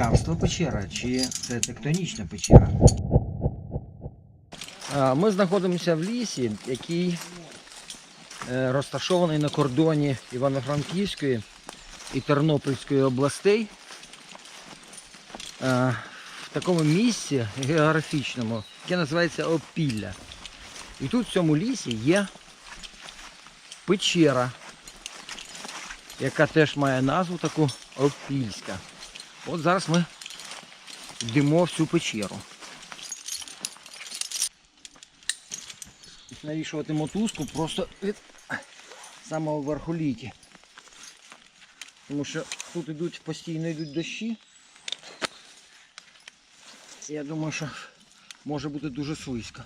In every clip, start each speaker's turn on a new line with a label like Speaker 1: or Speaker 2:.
Speaker 1: карстова печера чи це тектонічна печера? Ми знаходимося в лісі, який е, розташований на кордоні Івано-Франківської і Тернопільської областей. В такому місці географічному, яке називається Опілля. І тут в цьому лісі є печера, яка теж має назву таку Опільська. От зараз ми йдемо в цю печеру. Навішувати мотузку просто від самого верхоліті. Тому що тут йдуть постійно йдуть дощі. Я думаю, що може бути дуже слизько.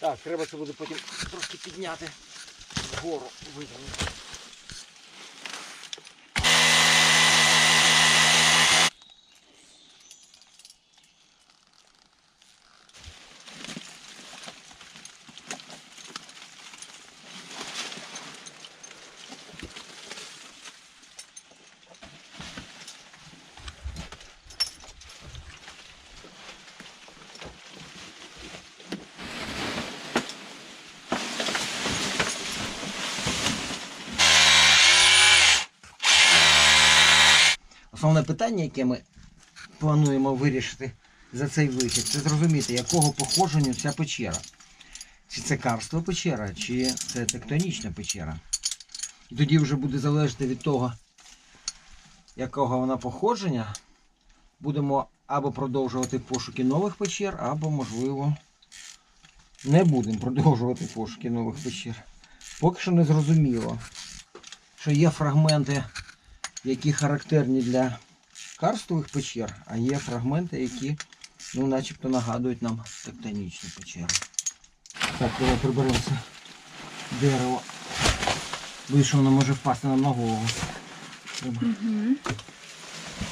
Speaker 1: Так, треба це буде потім трошки підняти вгору витягнути. Основне питання, яке ми плануємо вирішити за цей вихід, це зрозуміти, якого походження ця печера. Чи це карстова печера, чи це тектонічна печера. І тоді вже буде залежати від того, якого вона походження, будемо або продовжувати пошуки нових печер, або, можливо, не будемо продовжувати пошуки нових печер. Поки що не зрозуміло, що є фрагменти які характерні для карстових печер, а є фрагменти, які ну, начебто нагадують нам тектонічні печери. Так, давай приберемо це дерево. Вийшло, воно може впасти нам на голову. Угу.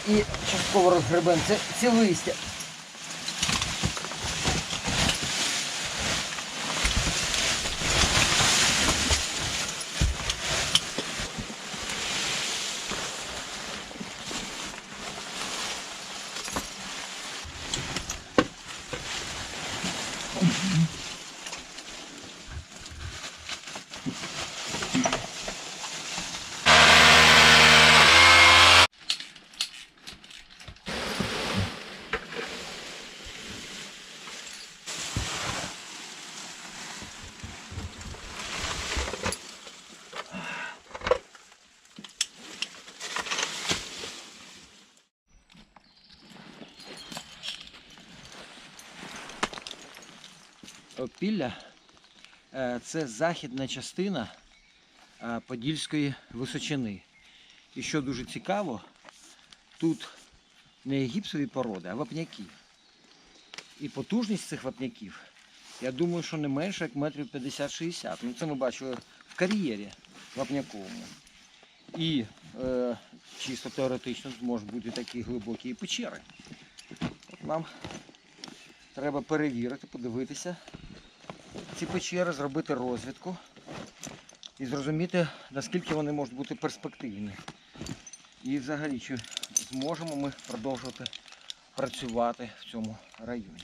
Speaker 1: І частково розгребемо це, ці листя. Thank you. Опілля е, це західна частина е, Подільської височини. І що дуже цікаво, тут не гіпсові породи, а вапняки. І потужність цих вапняків, я думаю, що не менше як метрів 50-60. Ну це ми бачили в кар'єрі вапняковому. І е, чисто теоретично зможуть бути такі глибокі печери. От нам треба перевірити, подивитися ці печери, зробити розвідку і зрозуміти, наскільки вони можуть бути перспективні. І взагалі, чи зможемо ми продовжувати працювати в цьому районі.